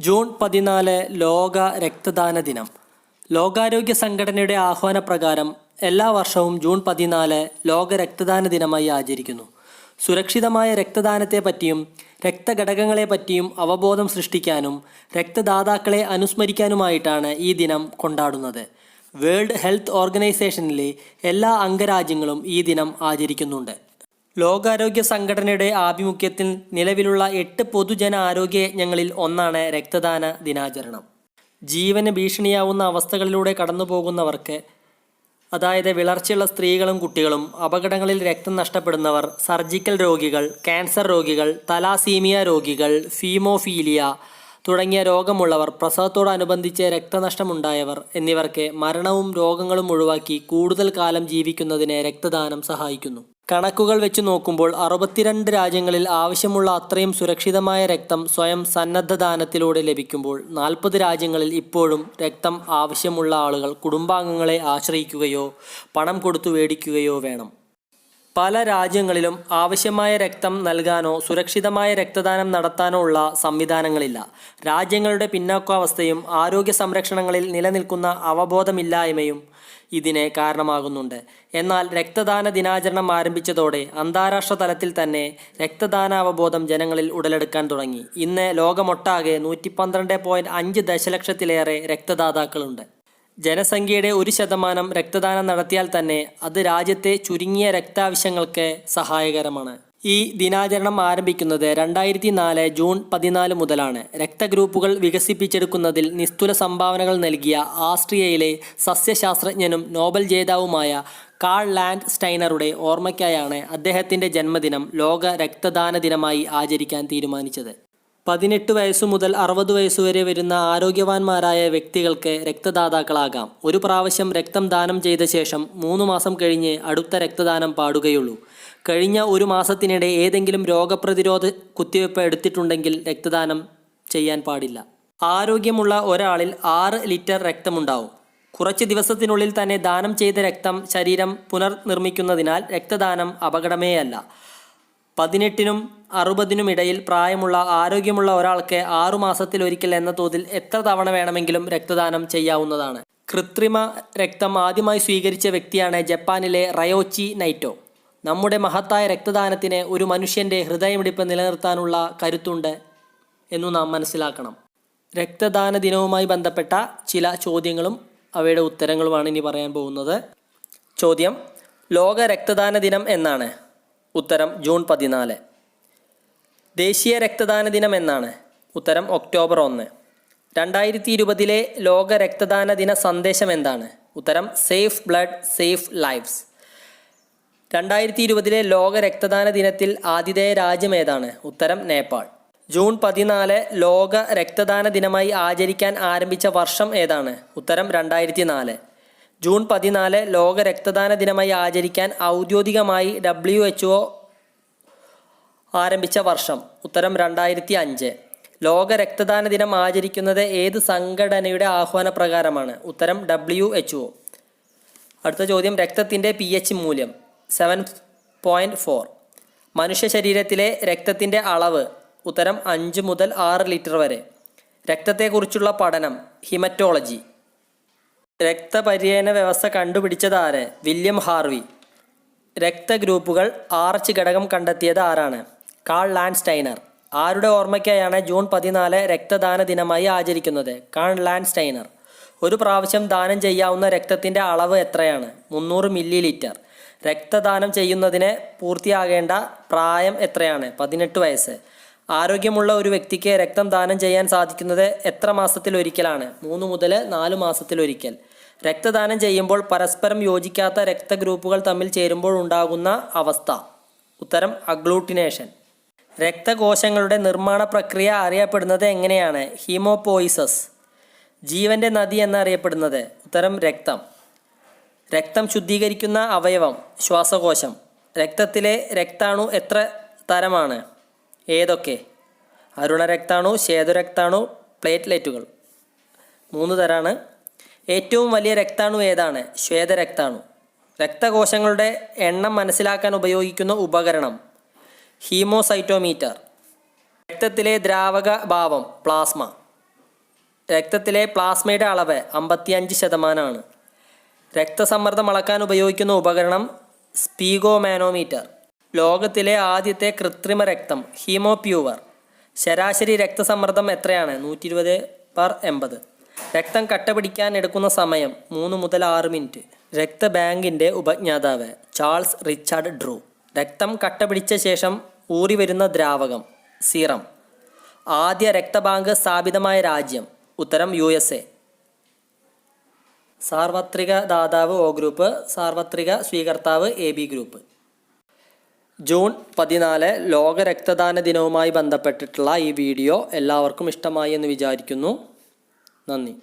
June പതിനാല് ലോക രക്തദാന ദിനം. ലോകാരോഗ്യ സംഘടനയുടെ ആഹ്വാന പ്രകാരം എല്ലാ വർഷവും ജൂൺ പതിനാല് ലോക രക്തദാന ദിനമായി ആചരിക്കുന്നു. സുരക്ഷിതമായ രക്തദാനത്തെ പറ്റിയും രക്തഘടകങ്ങളെ പറ്റിയും അവബോധം സൃഷ്ടിക്കാനും രക്തദാതാക്കളെ അനുസ്മരിക്കാനുമായിട്ടാണ് ഈ ദിനം കൊണ്ടാടുന്നത്. വേൾഡ് ഹെൽത്ത് ഓർഗനൈസേഷനിലെ എല്ലാ അംഗരാജ്യങ്ങളും ഈ ദിനം ആചരിക്കുന്നുണ്ട്. ലോകാരോഗ്യ സംഘടനയുടെ ആഭിമുഖ്യത്തിൽ നിലവിലുള്ള എട്ട് പൊതുജന ആരോഗ്യ യജ്ഞങ്ങളിൽ ഒന്നാണ് രക്തദാന ദിനാചരണം. ജീവന് ഭീഷണിയാവുന്ന അവസ്ഥകളിലൂടെ കടന്നുപോകുന്നവർക്ക് അതായത് വിളർച്ചയുള്ള സ്ത്രീകളും കുട്ടികളും അപകടങ്ങളിൽ രക്തം നഷ്ടപ്പെടുന്നവർ സർജിക്കൽ രോഗികൾ ക്യാൻസർ രോഗികൾ തലാസീമിയ രോഗികൾ ഫീമോഫീലിയ തുടങ്ങിയ രോഗമുള്ളവർ പ്രസവത്തോടനുബന്ധിച്ച് രക്തനഷ്ടമുണ്ടായവർ എന്നിവർക്ക് മരണവും രോഗങ്ങളും ഒഴിവാക്കി കൂടുതൽ കാലം ജീവിക്കുന്നതിന് രക്തദാനം സഹായിക്കുന്നു. കണക്കുകൾ വെച്ച് നോക്കുമ്പോൾ അറുപത്തിരണ്ട് രാജ്യങ്ങളിൽ ആവശ്യമുള്ള അത്രയും സുരക്ഷിതമായ രക്തം സ്വയം സന്നദ്ധദാനത്തിലൂടെ ലഭിക്കുമ്പോൾ നാൽപ്പത് രാജ്യങ്ങളിൽ ഇപ്പോഴും രക്തം ആവശ്യമുള്ള ആളുകൾ കുടുംബാംഗങ്ങളെ ആശ്രയിക്കുകയോ പണം കൊടുത്തു മേടിക്കുകയോ വേണം. പല രാജ്യങ്ങളിലും ആവശ്യമായ രക്തം നൽകാനോ സുരക്ഷിതമായ രക്തദാനം നടത്താനോ ഉള്ള സംവിധാനങ്ങളില്ല. രാജ്യങ്ങളുടെ പിന്നോക്കാവസ്ഥയും ആരോഗ്യ സംരക്ഷണങ്ങളിൽ നിലനിൽക്കുന്ന അവബോധമില്ലായ്മയും ഇതിന് കാരണമാകുന്നുണ്ട്. എന്നാൽ രക്തദാന ദിനാചരണം ആരംഭിച്ചതോടെ അന്താരാഷ്ട്ര തലത്തിൽ തന്നെ രക്തദാന അവബോധം ജനങ്ങളിൽ ഉടലെടുക്കാൻ തുടങ്ങി. ഇന്ന് ലോകമൊട്ടാകെ നൂറ്റി പന്ത്രണ്ട് പോയിന്റ് അഞ്ച് ദശലക്ഷത്തിലേറെ രക്തദാതാക്കളുണ്ട്. ജനസംഖ്യയുടെ ഒരു ശതമാനം രക്തദാനം നടത്തിയാൽ തന്നെ അത് രാജ്യത്തെ ചുരുങ്ങിയ രക്താവശ്യങ്ങൾക്ക് സഹായകരമാണ്. ഈ ദിനാചരണം ആരംഭിക്കുന്നത് രണ്ടായിരത്തി നാല് ജൂൺ പതിനാല് മുതലാണ്. രക്തഗ്രൂപ്പുകൾ വികസിപ്പിച്ചെടുക്കുന്നതിൽ നിസ്തുല സംഭാവനകൾ നൽകിയ ആസ്ട്രിയയിലെ സസ്യശാസ്ത്രജ്ഞനും നോബൽ ജേതാവുമായ കാൾ ലാൻഡ് സ്റ്റൈനറുടെ ഓർമ്മയ്ക്കായാണ് അദ്ദേഹത്തിന്റെ ജന്മദിനം ലോക രക്തദാന ദിനമായി ആചരിക്കാൻ തീരുമാനിച്ചത്. പതിനെട്ട് വയസ്സു മുതൽ അറുപത് വയസ്സുവരെ വരുന്ന ആരോഗ്യവാന്മാരായ വ്യക്തികൾക്ക് രക്തദാതാക്കളാകാം. ഒരു പ്രാവശ്യം രക്തം ദാനം ചെയ്ത ശേഷം മൂന്ന് മാസം കഴിഞ്ഞ് അടുത്ത രക്തദാനം പാടുകയുള്ളൂ. കഴിഞ്ഞ ഒരു മാസത്തിനിടെ ഏതെങ്കിലും രോഗപ്രതിരോധ കുത്തിവയ്പ് എടുത്തിട്ടുണ്ടെങ്കിൽ രക്തദാനം ചെയ്യാൻ പാടില്ല. ആരോഗ്യമുള്ള ഒരാളിൽ ആറ് ലിറ്റർ രക്തമുണ്ടാവും. കുറച്ച് ദിവസത്തിനുള്ളിൽ തന്നെ ദാനം ചെയ്ത രക്തം ശരീരം പുനർനിർമ്മിക്കുന്നതിനാൽ രക്തദാനം അപകടമേയല്ല. പതിനെട്ടിനും അറുപതിനും ഇടയിൽ പ്രായമുള്ള ആരോഗ്യമുള്ള ഒരാൾക്ക് ആറുമാസത്തിലൊരിക്കൽ എന്ന തോതിൽ എത്ര തവണ വേണമെങ്കിലും രക്തദാനം ചെയ്യാവുന്നതാണ്. കൃത്രിമ രക്തം ആദ്യമായി സ്വീകരിച്ച വ്യക്തിയാണ് ജപ്പാനിലെ റയോച്ചി നൈറ്റോ. നമ്മുടെ മഹത്തായ രക്തദാനത്തിന് ഒരു മനുഷ്യന്റെ ഹൃദയമിടിപ്പ് നിലനിർത്താനുള്ള കരുത്തുണ്ട് എന്നു നാം മനസ്സിലാക്കണം. രക്തദാന ദിനവുമായി ബന്ധപ്പെട്ട ചില ചോദ്യങ്ങളും അവയുടെ ഉത്തരങ്ങളുമാണ് ഇനി പറയാൻ പോകുന്നത്. ചോദ്യം ലോക രക്തദാന ദിനം എന്നാണ്. ഉത്തരം ജൂൺ പതിനാല്. ദേശീയ രക്തദാന ദിനം എന്നാണ്. ഉത്തരം ഒക്ടോബർ ഒന്ന്. രണ്ടായിരത്തി ഇരുപതിലെ ലോക രക്തദാന ദിന സന്ദേശം എന്താണ്? ഉത്തരം സേഫ് ബ്ലഡ് സേഫ് ലൈഫ്സ്. രണ്ടായിരത്തി ഇരുപതിലെ ലോക രക്തദാന ദിനത്തിൽ ആതിഥേയ രാജ്യം ഏതാണ്? ഉത്തരം നേപ്പാൾ. ജൂൺ പതിനാല് ലോക രക്തദാന ദിനമായി ആചരിക്കാൻ ആരംഭിച്ച വർഷം ഏതാണ്? ഉത്തരം രണ്ടായിരത്തി നാല് ജൂൺ പതിനാല് ലോക രക്തദാന ദിനമായി ആചരിക്കാൻ ഔദ്യോഗികമായി ഡബ്ല്യു എച്ച് ഒ ആരംഭിച്ച വർഷം ഉത്തരം രണ്ടായിരത്തി അഞ്ച് ലോക രക്തദാന ദിനം ആചരിക്കുന്നത് ഏത് സംഘടനയുടെ ആഹ്വാനപ്രകാരമാണ്? ഉത്തരം ഡബ്ല്യു എച്ച് ഒ. അടുത്ത ചോദ്യം രക്തത്തിന്റെ പി എച്ച് മൂല്യം സെവൻ പോയിന്റ് ഫോർ. മനുഷ്യ ശരീരത്തിലെ രക്തത്തിന്റെ അളവ് ഉത്തരം അഞ്ച് മുതൽ ആറ് ലിറ്റർ വരെ. രക്തത്തെക്കുറിച്ചുള്ള പഠനം ഹിമറ്റോളജി. രക്തപര്യന വ്യവസ്ഥ കണ്ടുപിടിച്ചതാര്? William Harvey. രക്തഗ്രൂപ്പുകൾ ആർച്ച് ഘടകം കണ്ടെത്തിയത് ആരാണ്? കാൾ ലാൻഡ്സ്റ്റൈനർ ആരുടെ ഓർമ്മയ്ക്കായാണ് ജൂൺ പതിനാല് രക്തദാന ദിനമായി ആചരിക്കുന്നത്? കാൾ ലാൻഡ്സ്റ്റൈനർ ഒരു പ്രാവശ്യം ദാനം ചെയ്യാവുന്ന രക്തത്തിന്റെ അളവ് എത്രയാണ്? മുന്നൂറ് മില്ലി ലിറ്റർ രക്തദാനം ചെയ്യുന്നതിന് പൂർത്തിയാകേണ്ട പ്രായം എത്രയാണ്? പതിനെട്ട് വയസ്സ്. ആരോഗ്യമുള്ള ഒരു വ്യക്തിക്ക് രക്തം ദാനം ചെയ്യാൻ സാധിക്കുന്നത് എത്ര മാസത്തിലൊരിക്കലാണ്? മൂന്ന് മുതൽ നാല് മാസത്തിലൊരിക്കൽ. രക്തദാനം ചെയ്യുമ്പോൾ പരസ്പരം യോജിക്കാത്ത രക്തഗ്രൂപ്പുകൾ തമ്മിൽ ചേരുമ്പോൾ ഉണ്ടാകുന്ന അവസ്ഥ. ഉത്തരം അഗ്ലൂട്ടിനേഷൻ രക്തകോശങ്ങളുടെ നിർമ്മാണ പ്രക്രിയ അറിയപ്പെടുന്നത് എങ്ങനെയാണ്? ഹീമോപോയിസസ്. ജീവന്റെ നദി എന്നറിയപ്പെടുന്നത്. ഉത്തരം രക്തം. രക്തം ശുദ്ധീകരിക്കുന്ന അവയവം ശ്വാസകോശം. രക്തത്തിലെ രക്താണു എത്ര തരമാണ്? ഏതൊക്കെ? അരുണരക്താണു ശ്വേതരക്താണു പ്ലേറ്റ്ലെറ്റുകൾ. മൂന്ന് തരാണ്. ഏറ്റവും വലിയ രക്താണു ഏതാണ്? ശ്വേതരക്താണു. രക്തകോശങ്ങളുടെ എണ്ണം മനസ്സിലാക്കാൻ ഉപയോഗിക്കുന്ന ഉപകരണം ഹീമോസൈറ്റോമീറ്റർ. രക്തത്തിലെ ദ്രാവക ഭാവം പ്ലാസ്മ. രക്തത്തിലെ പ്ലാസ്മയുടെ അളവ് അമ്പത്തിയഞ്ച് ശതമാനമാണ്. രക്തസമ്മർദ്ദം അളക്കാൻ ഉപയോഗിക്കുന്ന ഉപകരണം സ്പീഗോമാനോമീറ്റർ. ലോകത്തിലെ ആദ്യത്തെ കൃത്രിമ രക്തം ഹീമോപ്യൂവർ. ശരാശരി രക്തസമ്മർദ്ദം എത്രയാണ്? നൂറ്റി ഇരുപത് പർ എൺപത്. രക്തം കട്ട പിടിക്കാൻ എടുക്കുന്ന സമയം മൂന്ന് മുതൽ ആറ് മിനിറ്റ്. രക്തബാങ്കിന്റെ ഉപജ്ഞാതാവ് ചാൾസ് റിച്ചാർഡ് ഡ്രൂ. രക്തം കട്ട പിടിച്ച ശേഷം ഊറി വരുന്ന ദ്രാവകം സീറം. ആദ്യ രക്തബാങ്ക് സ്ഥാപിതമായ രാജ്യം ഉത്തരം യു എസ് എ. സാർവത്രിക ദാതാവ് ഒ ഗ്രൂപ്പ് സാർവത്രിക സ്വീകർത്താവ് എ ബി ഗ്രൂപ്പ്. ജൂൺ പതിനാല് ലോക രക്തദാന ദിനവുമായി ബന്ധപ്പെട്ടിട്ടുള്ള ഈ വീഡിയോ എല്ലാവർക്കും ഇഷ്ടമായി എന്ന് വിചാരിക്കുന്നു. നന്ദി